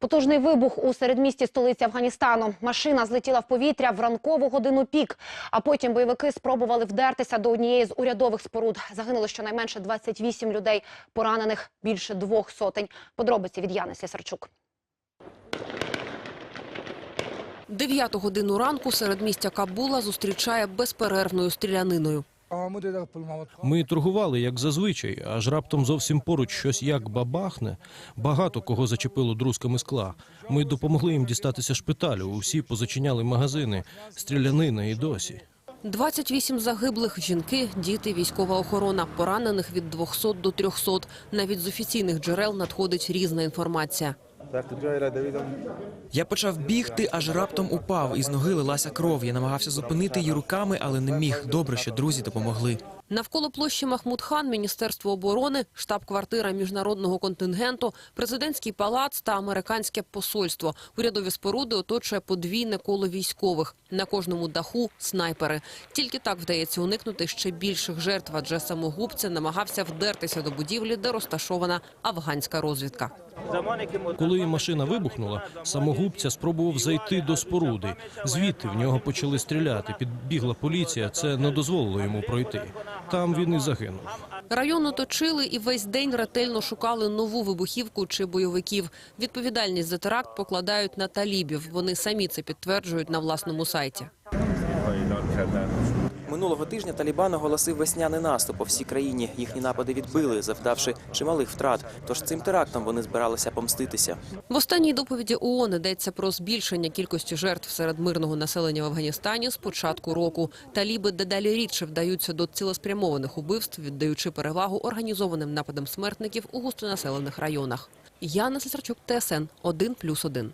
Потужний вибух у середмісті столиці Афганістану. Машина злетіла в повітря в ранкову годину пік. А потім бойовики спробували вдертися до однієї з урядових споруд. Загинуло щонайменше 28 людей, поранених більше двох сотень. Подробиці від Яни Слісарчук. Дев'яту годину ранку серед містя Кабула зустрічає безперервною стріляниною. Ми торгували, як зазвичай, аж раптом зовсім поруч щось як бабахне. Багато кого зачепило друзками скла. Ми допомогли їм дістатися шпиталю. Усі позачиняли магазини. Стрілянина і досі. 28 загиблих – жінки, діти, військова охорона, поранених від 200 до 300. Навіть з офіційних джерел надходить різна інформація. Я почав бігти, аж раптом упав. Із ноги лилася кров. Я намагався зупинити її руками, але не міг. Добре, що друзі допомогли. Навколо площі Махмуд-хан Міністерство оборони, штаб-квартира міжнародного контингенту, президентський палац та американське посольство. Урядові споруди оточує подвійне коло військових. На кожному даху – снайпери. Тільки так вдається уникнути ще більших жертв, адже самогубця намагався вдертися до будівлі, де розташована афганська розвідка. Коли машина вибухнула, самогубця спробував зайти до споруди. Звідти в нього почали стріляти. Підбігла поліція. Це не дозволило йому пройти. Там він і загинув. Район оточили і весь день ретельно шукали нову вибухівку чи бойовиків. Відповідальність за теракт покладають на талібів. Вони самі це підтверджують на власному сайті. Минулого тижня Талібан оголосив весняний наступ по всій країні. Їхні напади відбили, завдавши чималих втрат. Тож цим терактом вони збиралися помститися. В останній доповіді ООН йдеться про збільшення кількості жертв серед мирного населення в Афганістані з початку року. Таліби дедалі рідше вдаються до цілеспрямованих убивств, віддаючи перевагу організованим нападам смертників у густонаселених районах. Яна Сесарчук, ТСН 1+,1.